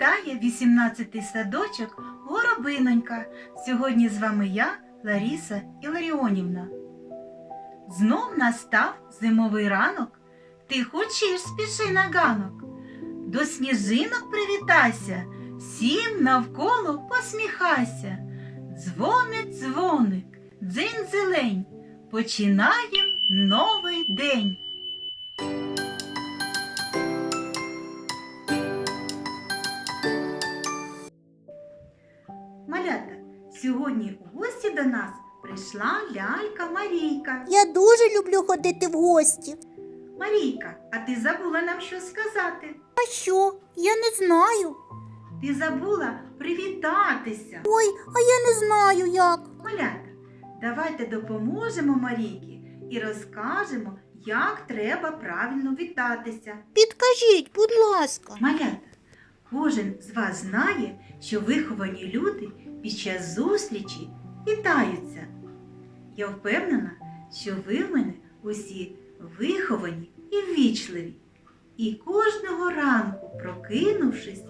Вітає 18-й садочок Горобинонька. Сьогодні з вами я, Ларіса Іларіонівна. Знов настав зимовий ранок. Ти хочеш спіши на ганок. До сніжинок привітайся, всім навколо посміхайся. Дзвонить дзвоник, дзинь зелень. Починаєм новий день. Сьогодні у гості до нас прийшла лялька Марійка. Я дуже люблю ходити в гості. Марійка, а ти забула нам щось сказати? А що? Я не знаю. Ти забула привітатися. Ой, а я не знаю як. Малята, давайте допоможемо Марійці і розкажемо, як треба правильно вітатися. Підкажіть, будь ласка. Малята, кожен з вас знає, що виховані люди під час зустрічі вітаються. Я впевнена, що ви в мене усі виховані і ввічливі. І кожного ранку, прокинувшись,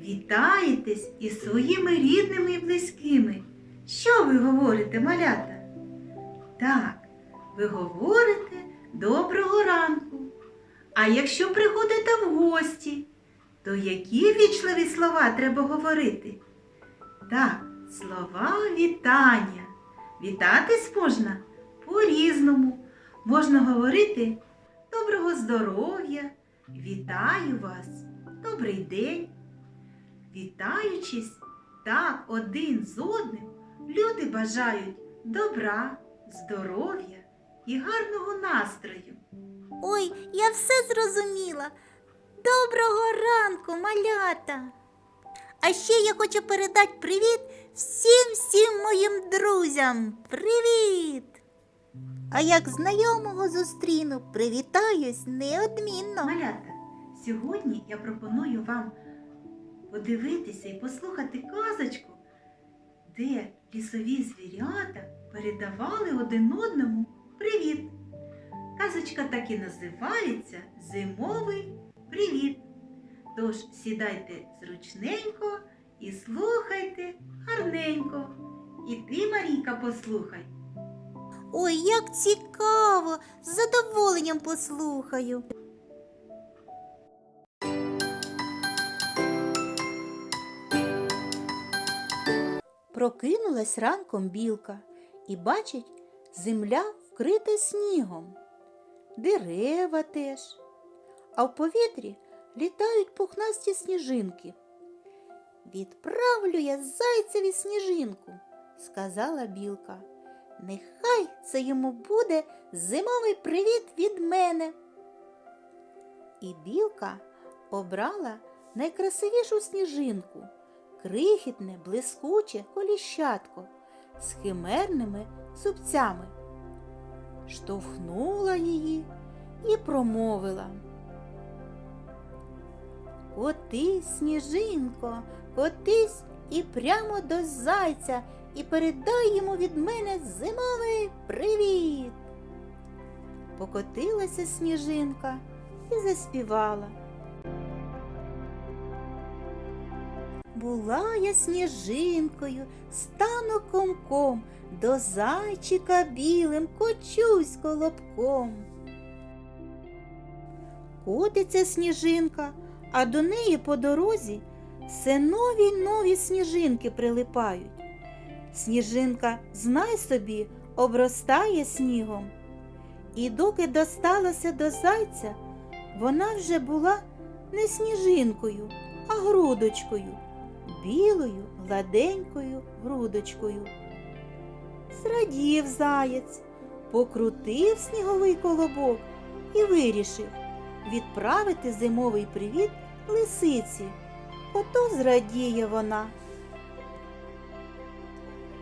вітаєтесь із своїми рідними і близькими. Що ви говорите, малята? Так, ви говорите доброго ранку. А якщо приходите в гості, то які вічливі слова треба говорити? Так, слова вітання. Вітатись можна по-різному. Можна говорити доброго здоров'я, вітаю вас, добрий день. Вітаючись так один з одним, люди бажають добра, здоров'я і гарного настрою. Ой, я все зрозуміла. Доброго ранку, малята. А ще я хочу передати привіт всім всім моїм друзям. Привіт! А як знайомого зустріну, привітаюсь неодмінно. Малята, сьогодні я пропоную вам подивитися і послухати казочку, де лісові звірята передавали один одному привіт. Казочка так і називається Зимовий привіт. Тож сідайте зручненько і слухайте гарненько. І ти, Марійка, послухай. Ой, як цікаво! З задоволенням послухаю. Прокинулась ранком білка і бачить, земля вкрита снігом, дерева теж, а в повітрі літають пухнасті сніжинки. Відправлю я зайцеві сніжинку, сказала білка. Нехай це йому буде зимовий привіт від мене. І білка обрала найкрасивішу сніжинку, крихітне, блискуче коліщатко з химерними зубцями. Штовхнула її і промовила. Котись, сніжинко, котись і прямо до зайця, і передай йому від мене зимовий привіт. Покотилася сніжинка і заспівала. Була я сніжинкою, стану комком, до зайчика білим кочусь колобком. Котиться сніжинка, а до неї по дорозі все нові й нові сніжинки прилипають. Сніжинка, знай собі, обростає снігом. І доки досталася до зайця, вона вже була не сніжинкою, а грудочкою, білою, гладенькою грудочкою. Зрадів заєць, покрутив сніговий колобок і вирішив відправити зимовий привіт лисиці. Ото зрадіє вона.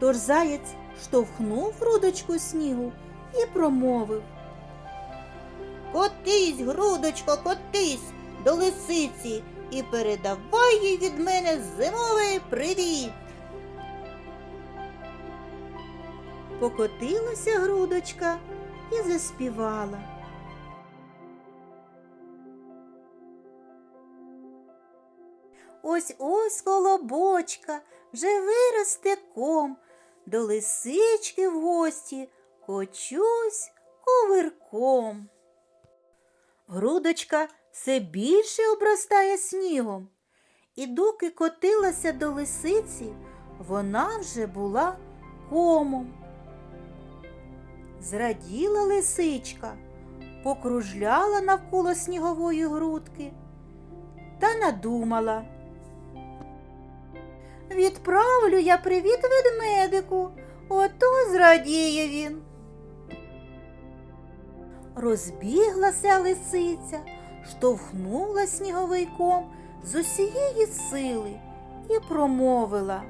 Тож заєць штовхнув грудочку снігу і промовив. Котись, грудочко, котись до лисиці і передавай їй від мене зимовий привіт. Покотилася грудочка і заспівала. Ось ось колобочка, вже виросте ком, до лисички в гості кочусь ковирком. Грудочка все більше обростає снігом, і доки котилася до лисиці, вона вже була комом. Зраділа лисичка, покружляла навколо снігової грудки та надумала. Відправлю я привіт ведмедику, ото зрадіє він. Розбіглася лисиця, штовхнула сніговий ком з усієї сили і промовила.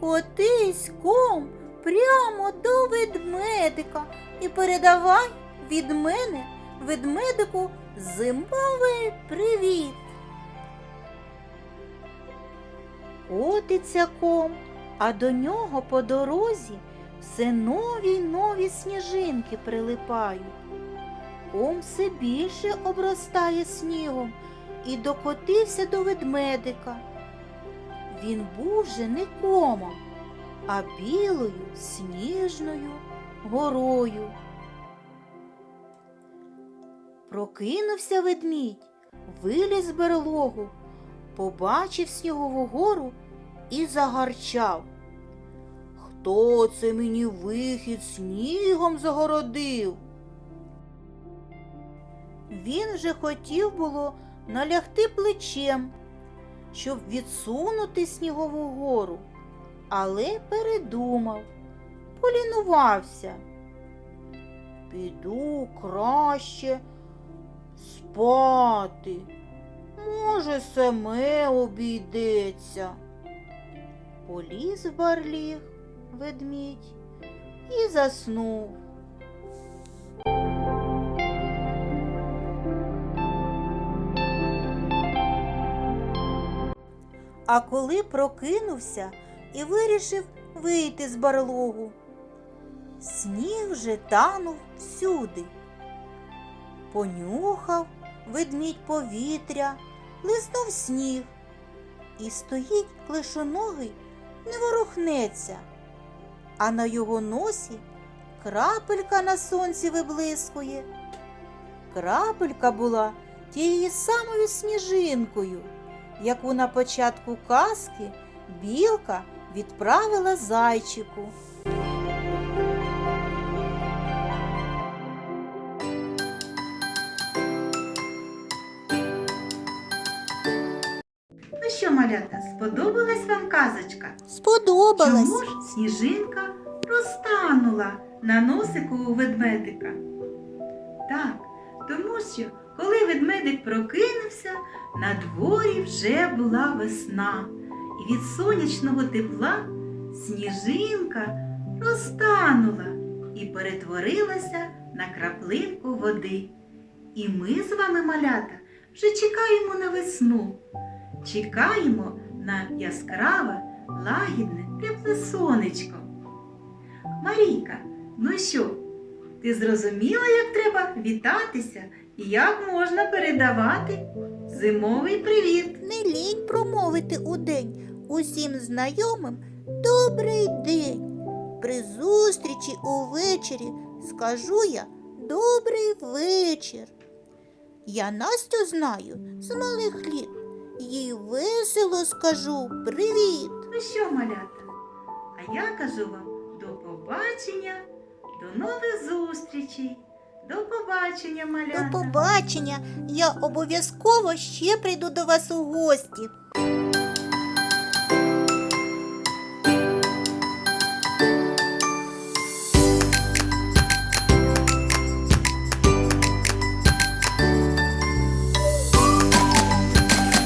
Котись ком прямо до ведмедика і передавай від мене ведмедику зимовий привіт. Котиться ком, а до нього по дорозі все нові й нові сніжинки прилипають. Ком все більше обростає снігом і докотився до ведмедика. Він був же не комом, а білою сніжною горою. Прокинувся ведмідь, виліз берлогу, побачив снігову гору і загарчав. Хто це мені вихід снігом загородив? Він же хотів було налягти плечем, щоб відсунути снігову гору, але передумав, полінувався. Піду краще спати. Може, саме обійдеться. Поліз в барліг ведмідь і заснув. А коли прокинувся і вирішив вийти з барлогу, сніг вже танув всюди. Понюхав ведмідь повітря, лизнув сніг і стоїть клишоногий, не ворухнеться, а на його носі крапелька на сонці виблискує. Крапелька була тією самою сніжинкою, яку на початку казки білка відправила зайчику. Малята, сподобалась вам казочка? Сподобалось. Чому ж сніжинка розтанула на носику у ведмедика? Так, тому що коли ведмедик прокинувся, на дворі вже була весна, і від сонячного тепла сніжинка розтанула і перетворилася на краплинку води. І ми з вами, малята, вже чекаємо на весну. Чекаємо на яскраве, лагідне, тепле сонечко. Марійка, ну що, ти зрозуміла, як треба вітатися і як можна передавати зимовий привіт? Не лінь промовити удень усім знайомим добрий день. При зустрічі увечері скажу я добрий вечір. Я Настю знаю з малих літ. Їй весело скажу привіт. Ну що, малята? А я кажу вам до побачення, до нових зустрічей. До побачення, малята. До побачення. Я обов'язково ще прийду до вас у гості.